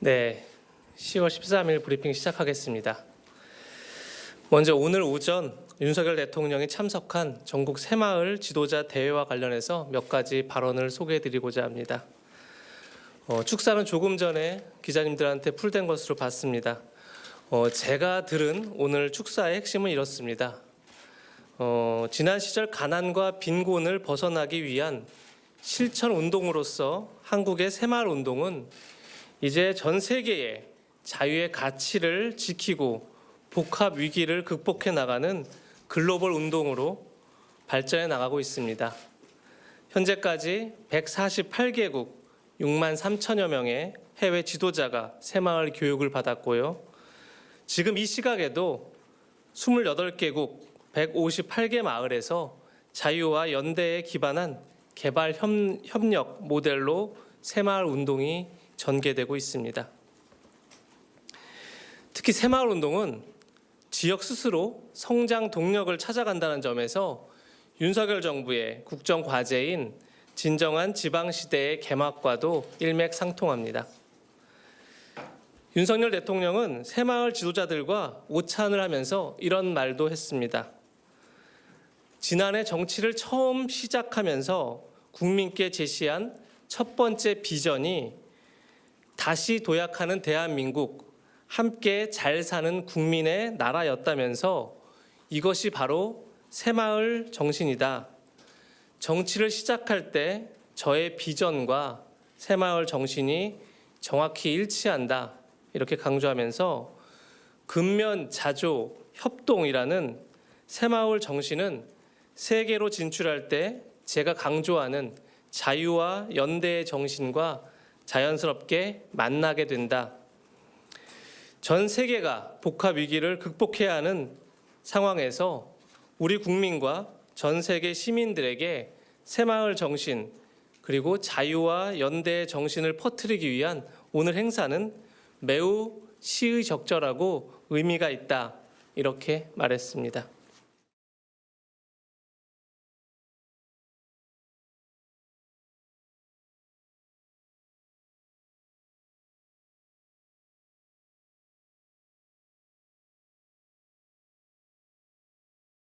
네, 10월 13일 브리핑 시작하겠습니다. 먼저 오늘 오전 윤석열 대통령이 참석한 전국 새마을 지도자 대회와 관련해서 몇 가지 발언을 소개해드리고자 합니다. 어, 축사는 조금 전에 기자님들한테 풀된 것으로 봤습니다. 어, 제가 들은 오늘 축사의 핵심은 이렇습니다. 어, 지난 시절 가난과 빈곤을 벗어나기 위한 실천 운동으로서 한국의 새마을 운동은 이제 전 세계의 자유의 가치를 지키고 복합 위기를 극복해 나가는 글로벌 운동으로 발전해 나가고 있습니다. 현재까지 148개국 6만 3천여 명의 해외 지도자가 새마을 교육을 받았고요. 지금 이 시각에도 28개국 158개 마을에서 자유와 연대에 기반한 개발 협, 협력 모델로 새마을 운동이 전개되고 있습니다. 특히 새마을 운동은 지역 스스로 성장 동력을 찾아간다는 점에서 윤석열 정부의 국정 과제인 진정한 지방 시대의 개막과도 일맥상통합니다. 윤석열 대통령은 새마을 지도자들과 오찬을 하면서 이런 말도 했습니다. 지난해 정치를 처음 시작하면서 국민께 제시한 첫 번째 비전이 다시 도약하는 대한민국, 함께 잘 사는 국민의 나라였다면서 이것이 바로 새마을 정신이다. 정치를 시작할 때 저의 비전과 새마을 정신이 정확히 일치한다. 이렇게 강조하면서 근면 자조 협동이라는 새마을 정신은 세계로 진출할 때 제가 강조하는 자유와 연대의 정신과 자연스럽게 만나게 된다. 전 세계가 복합 위기를 극복해야 하는 상황에서 우리 국민과 전 세계 시민들에게 새마을 정신 그리고 자유와 연대의 정신을 퍼뜨리기 위한 오늘 행사는 매우 시의적절하고 의미가 있다. 이렇게 말했습니다.